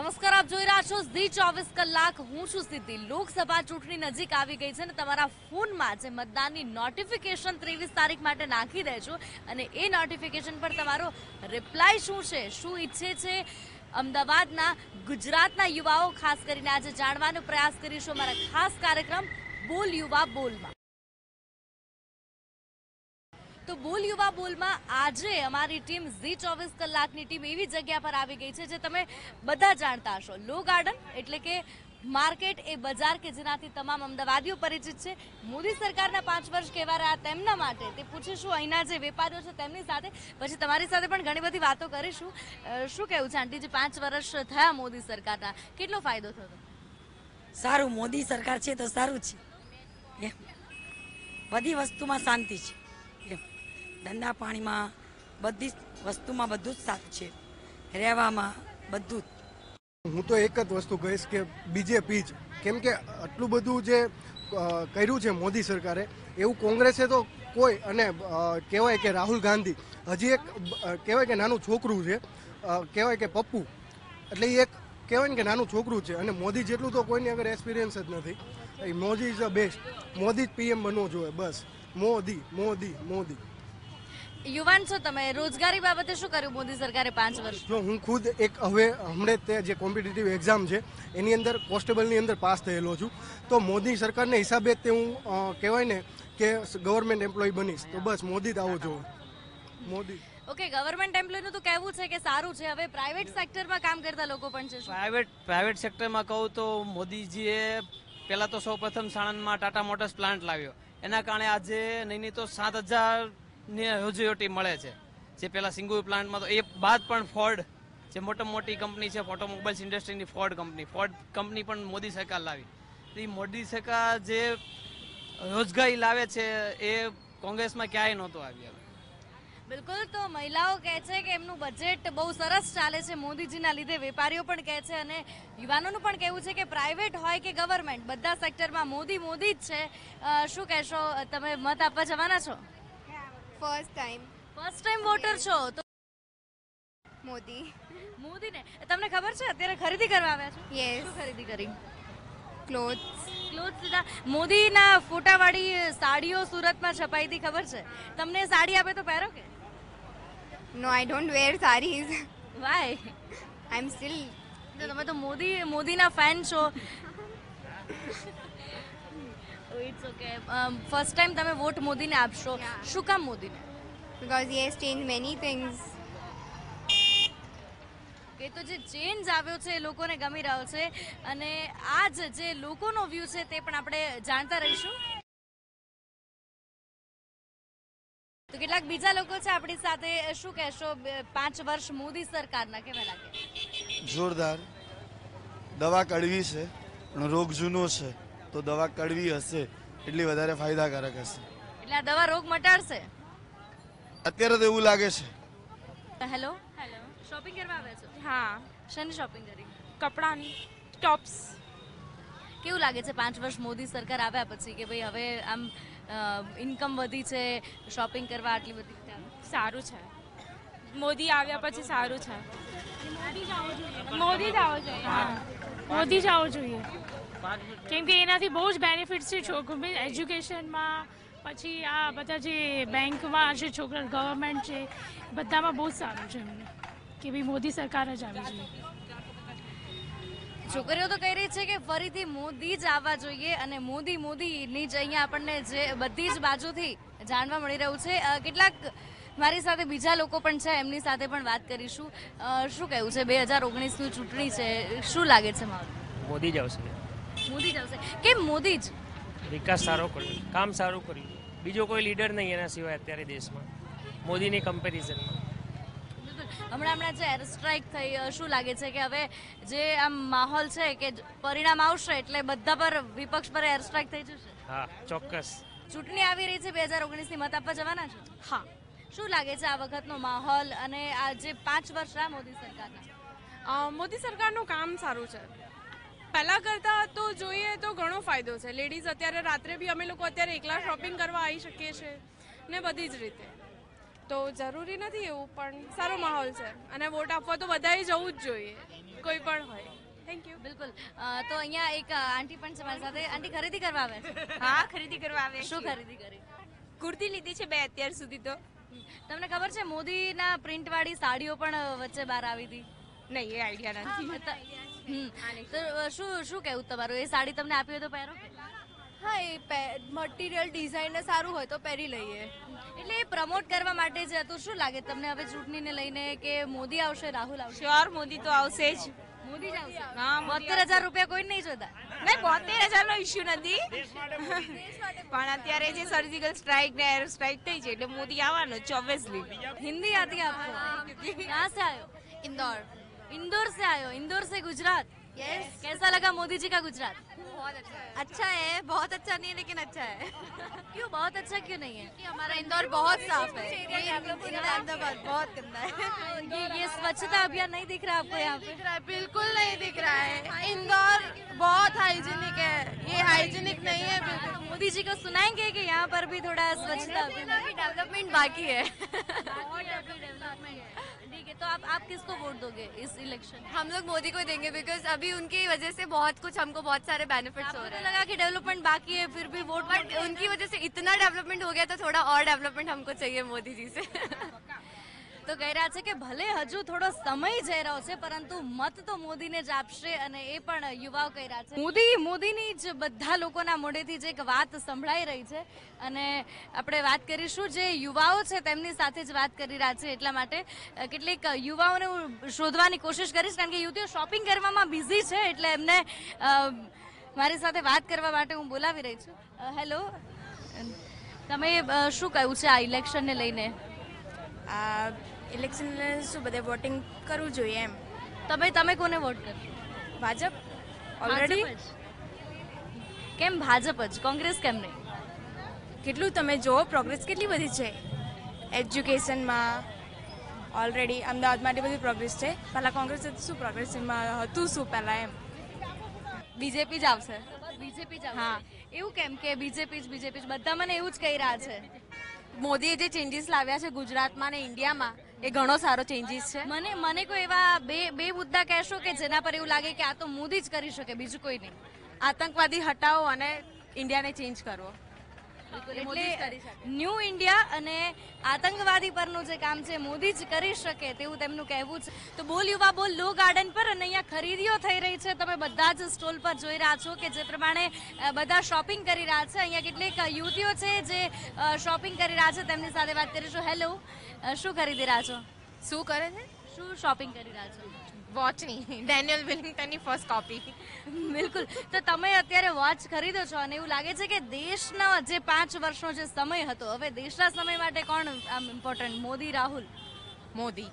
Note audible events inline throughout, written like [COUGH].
નમસ્કાર, આપ જોઈ રહ્યા છો ધી ચોવીસ કલાક. હું છું સિદ્ધિ. લોકસભા ચૂંટણી નજીક આવી ગઈ છે અને તમારા ફોનમાં જે મતદાનની નોટિફિકેશન ત્રેવીસ તારીખ માટે નાખી દેજો અને એ નોટિફિકેશન પર તમારો રિપ્લાય શું છે, શું ઈચ્છે છે? અમદાવાદના, ગુજરાતના યુવાઓ ખાસ કરીને આજે જાણવાનો પ્રયાસ કરીશું. અમારા ખાસ કાર્યક્રમ બોલ યુવા બોલમાં. તો બોલ યુવા બોલમાં આજે અમારી ટીમ ઝી ચોવીસ કલાકની ટીમ એવી જગ્યા પર આવી ગઈ છે જે તમે બધા જાણતા હશો. લો ગાર્ડન એટલે કે માર્કેટ એ બજાર કે જેનાથી તમામ અમદાવાદીઓ પરિચિત છે. મોદી સરકારના પાંચ વર્ષ કહેવા રહ્યા તેમના માટે તે પૂછીશું અહીંના જે વેપારીઓ છે તેમની સાથે? પછી તમારી સાથે પણ ઘણી બધી વાતો કરીશું. શું કહેવું છે આંટી? જે પાંચ વર્ષ થયા મોદી સરકારના, કેટલો ફાયદો થયો? સારું, મોદી સરકાર છે તો સારું છે. બધી વસ્તુમાં શાંતિ છે. ધંધા પાણીમાં બધી જ વસ્તુમાં બધું જ સારું છે. રહેવામાં બધું જ. હું તો એક જ વસ્તુ કહીશ કે બીજેપી જ. કેમ કે આટલું બધું જે કર્યું છે મોદી સરકારે, એવું કોંગ્રેસે તો કોઈ અને કહેવાય કે રાહુલ ગાંધી, હજી એક કહેવાય કે નાનું છોકરું છે કહેવાય કે પપ્પુ, એટલે એ એક કહેવાય ને કે નાનું છોકરું છે અને મોદી જેટલું તો કોઈની આગળ એક્સપિરિયન્સ જ નથી. Modi is the best Modi જ પીએમ બનવો જોઈએ, બસ. મોદી મોદી મોદી. યુવાન છો તમે રોજગારી બાબતે શું કર્યું મોદી સરકારે પાંચ વર્ષ? જો હું ખુદ એક હવે હમણે તે જે કોમ્પિટિટિવ એક્ઝામ છે એની અંદર કોન્સ્ટેબલની અંદર પાસ થયેલો છું. તો મોદી સરકારને હિસાબે તે હું કહેવાય ને કે ગવર્મેન્ટ એમ્પ્લોય બનીશ. તો બસ મોદી જ આવો જોઈએ મોદી. ઓકે ગવર્મેન્ટ એમ્પ્લોયનું તો કહેવું છે કે સારું છે. હવે પ્રાઇવેટ સેક્ટરમાં કામ કરતા લોકો પણ છે પ્રાઇવેટ પ્રાઇવેટ સેક્ટરમાં કહું તો મોદીજીએ પહેલાં તો સૌ પ્રથમ સાણંદમાં ટાટા મોટર્સ પ્લાન્ટ લાવ્યો. એના કારણે આજે નહીં નહીં તો સાત હજાર રોજીરોટી મળે છે. જે પેલા સિંગુલ પ્લાન્ટમાં તો એ બાદ પણ ફોર્ડ જે મોટા મોટી કંપની છે, ઓટોમોબાઈલ્સ ઇન્ડસ્ટ્રીની ફોર્ડ કંપની. ફોર્ડ કંપની પણ મોદી સરકાર લાવી. એ મોદી સરકાર જે રોજગારી લાવે છે, એ કોંગ્રેસમાં ક્યાંય નહોતું આવ્યું બિલકુલ, તો મહિલાઓ કહે છે કે એમનું બજેટ બહુ સરસ ચાલે છે મોદીજીના લીધે. વેપારીઓ પણ કહે છે અને યુવાનોનું પણ કહેવું છે કે પ્રાઇવેટ હોય કે ગવર્મેન્ટ બધા સેક્ટરમાં મોદી મોદી જ છે. શું કહેશો? તમે મત આપવા જવાના છો? First time first time voter છો તો મોદી. મોદીને? તમને ખબર છે અત્યારે ખરીદી કરવા આવ્યા છો? યસ શું ખરીદી કરી? ક્લોથ્સ ક્લોથ્સ લીધા. મોદીના ફોટાવાળી સાડીઓ સુરતમાં છપાઈ હતી ખબર છે? તમને સાડી આપે તો પહેરો કે? No I don't wear saris why I am still તમે તો મોદી મોદીના ફેન છો. ઇટ્સ ઓકે ફર્સ્ટ ટાઈમ તમે વોટ મોદીને આપશો. શું કામ મોદીને? Because he change many things કે તો જે ચેન્જ આવ્યો છે એ લોકોને ગમી રહ્યો છે. અને આજ જે લોકોનો વ્યૂ છે તે પણ આપણે જાણતા રહીશું. તો કેટલાક બીજા લોકો છે આપણી સાથે. શું કહેશો? પાંચ વર્ષ મોદી સરકારના કેવા લાગે? જોરદાર. દવા કડવી છે પણ રોગ જૂનો છે. તો દવા કડવી હશે એટલી વધારે ફાયદાકારક હશે. એટલે આ દવા રોગ મટાડશે? અત્યારે તો એવું લાગે છે. હેલો? હેલો. શોપિંગ કરવા આવે છો? હા. શેની શોપિંગ કરી? કપડાની. ટોપ્સ. કેવું લાગે છે પાંચ વર્ષ મોદી સરકાર આવ્યા પછી કે ભાઈ હવે આમ ઇન્કમ વધી છે શોપિંગ કરવા આટલી બધી સારું છે. મોદી આવ્યા પછી સારું છે. મોદી જ આવવો જોઈએ. હા. મોદી જ આવવો જોઈએ. કેમ કે એનાથી બહુ જ બેનિફિટ છે છોકરી. એજ્યુકેશનમાં પછી આ બધા જે બેંકમાં છે છોકરા ગવર્મેન્ટ છે બધામાં બહુ જ સારું છે એમને. કે ભાઈ મોદી સરકાર જ આવી જોઈએ. છોકરીઓ તો કહી રહી છે કે ફરીથી મોદી જ આવવા જોઈએ અને મોદી મોદીની જ અહીંયા આપણને જે બધી જ બાજુથી જાણવા મળી રહ્યું છે. કેટલાક મારી સાથે બીજા લોકો પણ છે એમની સાથે પણ વાત કરીશું. શું કહેવું છે? બે હજાર ઓગણીસની ચૂંટણી છે. શું લાગે છે મારું? મોદી જ આવશે. મોદી જ આવશે. કેમ મોદી જ? વિકાસ સારો કર્યો. કામ સારું કર્યું. બીજો કોઈ લીડર નહીં એના સિવાય અત્યારે દેશમાં. મોદીની કમ્પેરિઝનમાં હમણાં હમણાં જે એર સ્ટ્રાઇક થઈ શું લાગે છે કે હવે જે આમ માહોલ છે કે પરિણામ આવશે એટલે બધા પર વિપક્ષ પર એર સ્ટ્રાઇક થઈ જશે? હા ચોક્કસ. ચૂંટણી આવી રહી છે બે હજાર ઓગણીસની. મત આપવા જવાના છે? હા. શું લાગે છે આ વખતનો માહોલ અને આ જે પાંચ વર્ષ રહ્યા મોદી સરકારના? મોદી સરકારનું કામ સારું છે. પહેલાં કરતાં તો જોઈએ તો ઘણો ફાયદો છે. લેડીઝ અત્યારે રાત્રે બી અમે લોકો અત્યારે એકલા શોપિંગ કરવા આવી શકીએ છીએ ને બધી જ રીતે. તો જરૂરી નથી એવું પણ સારો માહોલ છે. અને વોટ આપવા તો બધાએ જવું જ જોઈએ. કોઈ પણ હોય. થેન્ક યુ બિલકુલ. તો અહીંયા એક આંટી પણ છે મારી સાથે. આંટી ખરીદી કરવા આવે છે? હા ખરીદી કરવા આવે શું ખરીદી કરી? કુર્તી લીધી છે બે અત્યાર સુધી તો. તમને ખબર છે મોદીના પ્રિન્ટવાળી સાડીઓ પણ વચ્ચે બહાર આવી હતી? નહીં એ આઈડિયા નથી. તો શું શું કહેવું તમારું? એ સાડી તમને આપી હોય તો પહેરો હા એ મટીરિયલ ડિઝાઇન સારું હોય તો પહેરી લઈએ. એટલે એ પ્રમોટ કરવા માટે જ હતું શું લાગે તમને? હવે ચૂંટણીને લઈને કે મોદી આવશે રાહુલ આવશે? શ્યોર મોદી તો આવશે જ. મોદી જ આવશે? હા બોતેર હજાર રૂપિયા કોઈ નહીં જોતા? નહીં બોતેર હજારનો ઇસ્યુ નથી. [LAUGHS] પણ અત્યારે જે સર્જિકલ સ્ટ્રાઇક ને એર સ્ટ્રાઇક થઈ છે એટલે મોદી આવવાનો ચોવીસલી હિન્દી આતી આપકો ક્યાં સે આવ્યો ઇન્દોર. इंदौर से आए हो? इंदौर से गुजरात? यस कैसा लगा मोदी जी का गुजरात? बहुत अच्छा है। अच्छा है बहुत अच्छा नहीं है लेकिन अच्छा है। [LAUGHS] क्यों बहुत अच्छा क्यों नहीं है? हमारा इंदौर बहुत साफ़ है। अहमदाबाद बहुत गंदा है। ये ये स्वच्छता अभियान नहीं दिख रहा आपको यहाँ पे? दिख रहा है बिल्कुल नहीं दिख रहा है। इंदौर बहुत हाइजीनिक है। ये हाइजीनिक नहीं है बिल्कुल। मोदी जी को सुनाएँगे कि यहाँ पर भी थोड़ा स्वच्छता डेवलपमेंट बाकी है। [LAUGHS] है तो आप आप किसको वोट दोगे इस इलेक्शन हम लोग मोदी को देंगे बिकॉज़ अभी उनकी वजह से बहुत कुछ हमको बहुत सारे बेनिफिट्स हो आपको रहे तो हैं। लगा कि डेवलपमेंट बाकी है फिर भी वोट बट उनकी वजह से इतना डेवलपमेंट हो गया तो थोड़ा और डेवलपमेंट हमको चाहिए मोदी जी से। [LAUGHS] તો કહી રહ્યા છે કે ભલે હજુ થોડો સમય જઈ રહ્યો છે, પરંતુ મત તો મોદીને જ આપશે અને એ પણ યુવાઓ કહી રહ્યા છે. મોદી, મોદીની જ બધા લોકોના મોઢેથી જ એક વાત સંભળાઈ રહી છે. અને આપણે વાત કરીશું જે યુવાઓ છે તેમની સાથે જ વાત કરી રહ્યા છે. એટલા માટે કેટલીક યુવાઓને હું શોધવાની કોશિશ કરીશ, કારણ કે યુવતીઓ શોપિંગ કરવામાં બિઝી છે, એટલે એમને મારી સાથે વાત કરવા માટે હું બોલાવી રહી છું. હેલો. તમે શું કહ્યું છે આ ઇલેક્શનને લઈને? આ ઇલેક્શન શું બધે વોટિંગ કરવું જોઈએ એમ. તમે તમે કોને વોટ કરશો? ભાજપ? ઓલરેડી કેમ ભાજપ જ? કોંગ્રેસ કેમ નહીં? કેટલું તમે જુઓ પ્રોગ્રેસ કેટલી બધી છે. એજ્યુકેશનમાં ઓલરેડી અમદાવાદ માટે બધી પ્રોગ્રેસ છે. પહેલાં કોંગ્રેસ શું પ્રોગ્રેસ હતું શું પહેલાં એમ? બીજેપી જ આવશે. બીજેપી જ હા. એવું કેમ કે બીજેપી જ બીજેપી જ? બધા મને એવું જ કહી રહ્યા છે. મોદીએ જે ચેન્જીસ લાવ્યા છે ગુજરાતમાં ને ઇન્ડિયામાં એ ઘણો સારો ચેન્જીસ છે મને મને કોઈ એવા બે બે મુદ્દા કહેશો કે જેના પર એવું લાગે કે આ તો મોદી જ કરી શકે બીજું કોઈ નહીં આતંકવાદી હટાવો અને ઇન્ડિયાને ચેન્જ કરવો. એટલે ન્યૂ ઇન્ડિયા અને આતંકવાદી પરનું જે કામ છે મોદી જ કરી શકે તેવું તેમનું કહેવું છે. તો બોલ યુવા બોલ લો ગાર્ડન પર અને અહીંયા ખરીદીઓ થઈ રહી છે. તમે બધા જ સ્ટોલ પર જોઈ રહ્યા છો કે જે પ્રમાણે બધા શોપિંગ કરી રહ્યા છે. અહીંયા કેટલીક યુવતીઓ છે જે શોપિંગ કરી રહ્યા છે. તેમની સાથે વાત કરીશું. હેલો શું ખરીદી રહ્યા છો? શું કરે છે? શું શોપિંગ કરી રહ્યા છો? વોચની ડેનિયલ વિલિંગ્ટનની ફર્સ્ટ કોપી બિલકુલ. તો તમે અત્યારે વોચ ખરીદો છો અને એવું લાગે છે કે દેશના જે પાંચ વર્ષનો જે સમય હતો હવે દેશના સમય માટે કોણ આમ ઇમ્પોર્ટન્ટ મોદી રાહુલ? મોદી.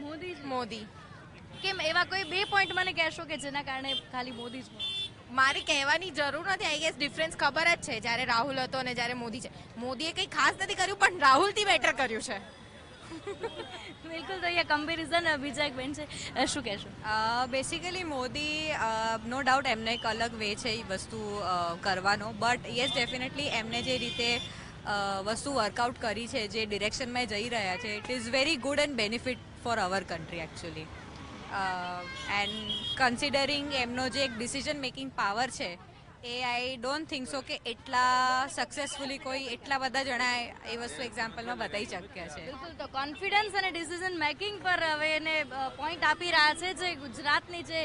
મોદી જ. મોદી. કેમ એવા કોઈ બે પોઈન્ટ મને કહેશો કે જેના કારણે ખાલી મોદી જ મારી કહેવાની જરૂર નથી. આઈ ગેસ ડિફરન્સ ખબર જ છે. જ્યારે રાહુલ હતો અને જ્યારે મોદી છે. મોદીએ કંઈ ખાસ નથી કર્યું પણ રાહુલથી બેટર કર્યું છે. બિલકુલ, તો અહીંયા કમ્પેરિઝન બીજા બેન છે. શું કહેશો? બેસિકલી મોદી નો ડાઉટ એમને એક અલગ વે છે એ વસ્તુ કરવાનો. બટ યસ ડેફિનેટલી એમને જે રીતે વસ્તુ વર્કઆઉટ કરી છે, જે ડિરેક્શનમાં જઈ રહ્યા છે it is very good and benefit for our country actually and considering એમનો જે એક ડિસિઝન મેકિંગ પાવર છે એ આઈ ડોન્ટ થિંક સો કે એટલા સક્સેસફુલી કોઈ એટલા બધા જણા એ વસ્તુ એક્ઝામ્પલમાં બતાવી શક્ય છે. બિલકુલ, તો કોન્ફિડન્સ અને ડિસિઝન મેકિંગ પર હવે એને પોઈન્ટ આપી રહ્યા છે જે ગુજરાતની જે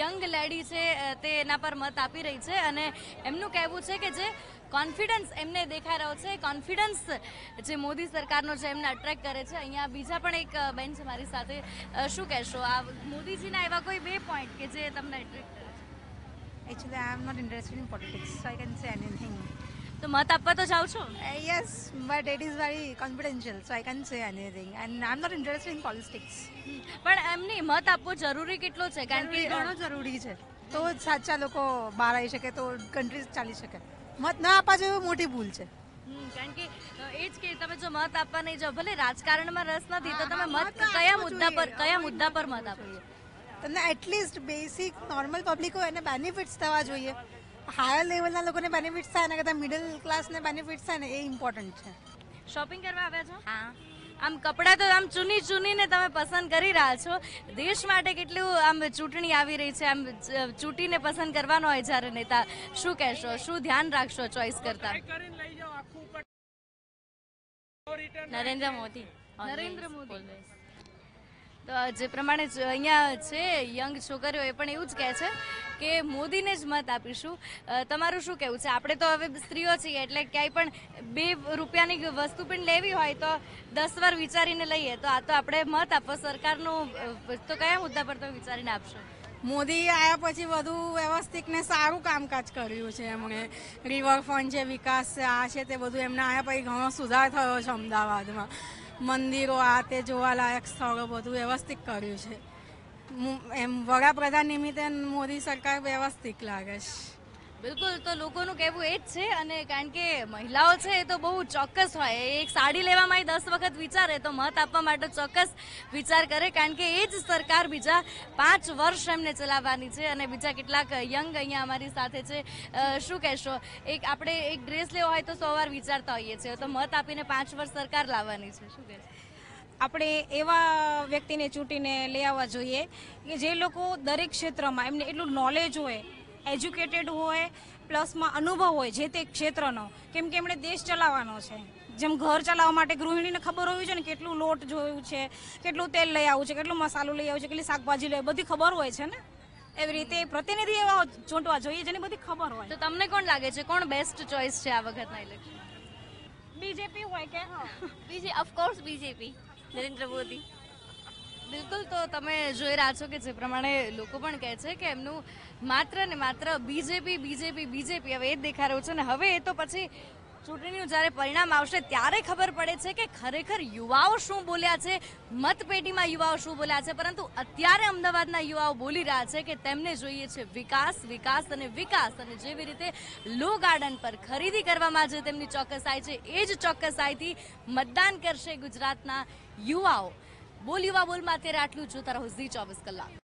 યંગ લેડી છે તે એના પર મત આપી રહી છે અને એમનું કહેવું છે કે જે કોન્ફિડન્સ એમને દેખાઈ રહ્યો છે કોન્ફિડન્સ જે મોદી સરકારનો છે એમને અટ્રેક્ટ કરે છે. અહીંયા બીજા પણ એક બેન છે મારી સાથે. શું કહેશો? આ મોદીજીના એવા કોઈ બે પોઈન્ટ કે જે તમને attract કરે I am not interested in politics so I can say anything તો મત આપવા તો જાઓ છો? Yes but it is very confidential so I can say anything and I am not interested in politics પણ એમની મત આપવો જરૂરી કેટલો છે? કારણ કે ઘણો જરૂરી છે. તો જ સાચા લોકો બહાર આવી શકે તો કન્ટ્રી ચાલી શકે. મત ના આપવા જેવી મોટી ભૂલ છે. કારણ કે એ જ કે તમે જો મત આપવા નહીં જાઓ ભલે રાજકારણમાં રસ નથી તો તમે મત કયા મુદ્દા પર કયા મુદ્દા પર મત આપો તમને એટલીસ્ટ બેસિક નોર્મલ પબ્લિક હોય એને બેનિફિટ્સ થવા જોઈએ. હાયર લેવલના લોકોને બેનિફિટ્સ થાય એના કરતાં મિડલ ક્લાસને બેનિફિટ્સ થાય ને એ ઇમ્પોર્ટન્ટ છે. શોપિંગ કરવા આવ્યા છો? હા. આમ કપડાં તો આમ ચૂની ચૂનીને તમે પસંદ કરી રહ્યા છો. દેશ માટે કેટલું આમ ચૂંટણી આવી રહી છે આમ ચૂંટીને પસંદ કરવાનો હોય જ્યારે નેતા. શું કહેશો? શું ધ્યાન રાખશો ચોઈસ કરતા? નરેન્દ્ર મોદી. નરેન્દ્ર મોદી. તો જે પ્રમાણે અહીંયા છે યંગ છોકરીઓ એ પણ એવું જ કહે છે કે મોદીને જ મત આપીશું. તમારું શું કહેવું છે? આપણે તો હવે સ્ત્રીઓ છીએ એટલે ક્યાંય પણ બે રૂપિયાની વસ્તુ પણ લેવી હોય તો દસ વાર વિચારીને લઈએ. તો આ તો આપણે મત આપો. સરકારનું તો કયા મુદ્દા પર તમે વિચારીને આપશો? મોદી આવ્યા પછી વધુ વ્યવસ્થિત ને સારું કામકાજ કર્યું છે એમણે. રિવરફ્રન્ટ છે વિકાસ છે, આ છે તે બધું એમને આવ્યા પછી ઘણો સુધાર થયો છે અમદાવાદમાં. મંદિરો આ તે જોવાલાયક સ્થળો બધું વ્યવસ્થિત કર્યું છે. એમ વડાપ્રધાન નિમિત્તે મોદી સરકાર વ્યવસ્થિત લાગે છે. બિલકુલ, તો લોકોનું કહેવું એ જ છે અને કારણ કે મહિલાઓ છે એ તો બહુ ચોક્કસ હોય. એક સાડી લેવામાં દસ વખત વિચારે તો મત આપવા માટે ચોક્કસ વિચાર કરે. કારણ કે એ જ સરકાર બીજા પાંચ વર્ષ એમને ચલાવવાની છે અને બીજા કેટલાક યંગ અહીંયા અમારી સાથે છે. શું કહેશો? એક આપણે એક ડ્રેસ લેવો હોય તો સો વાર વિચારતા હોઈએ છીએ. તો મત આપીને પાંચ વર્ષ સરકાર લાવવાની છે. શું કહેશો? આપણે એવા વ્યક્તિને ચૂંટીને લઈ આવવા જોઈએ કે જે લોકો દરેક ક્ષેત્રમાં એમને એટલું નોલેજ હોય એજ્યુકેટેડ હોય પ્લસમાં અનુભવ હોય જે તે ક્ષેત્રનો કેમ કે એમણે દેશ ચલાવવાનો છે. જેમ ઘર ચલાવવા માટે ગૃહિણીને ખબર હોવી જોઈએ ને કેટલું લોટ જોયું છે કેટલું તેલ લઈ આવવું છે કેટલું મસાલો લઈ આવવું છે કેટલી શાકભાજી લઈ બધી ખબર હોય છે ને? એવી રીતે પ્રતિનિધિ એવા ચૂંટવા જોઈએ જેની બધી ખબર હોય. તો તમને કોણ લાગે છે? કોણ બેસ્ટ ચોઇસ છે આ વખતના ઇલેક્શન બીજેપી હોય કે બીજે ઓફકોર્સ બીજેપી. નરેન્દ્ર મોદી. બિલકુલ, તો તમે જોઈ રહ્યા છો કે જે પ્રમાણે લોકો પણ કહે છે કે એમનું માત્ર ને માત્ર બીજેપી બીજેપી બીજેપી હવે એ જ દેખાઈ રહ્યું છે ને હવે એ તો પછી ચૂંટણીનું જ્યારે પરિણામ આવશે ત્યારે ખબર પડે છે કે ખરેખર યુવાઓ શું બોલ્યા છે, મતપેટીમાં યુવાઓ શું બોલ્યા છે, પરંતુ અત્યારે અમદાવાદના યુવાઓ બોલી રહ્યા છે કે તેમને જોઈએ છે વિકાસ વિકાસ અને વિકાસ અને જેવી રીતે લો ગાર્ડન પર ખરીદી કરવામાં જે તેમની ચોક્કસાઈ છે, એ જ ચોક્કસાઈથી મતદાન કરશે ગુજરાતના યુવાઓ. બોલ યુવા બોલમાં અત્યારે આટલું જોતા રહો ઝી ચોવીસ કલાક.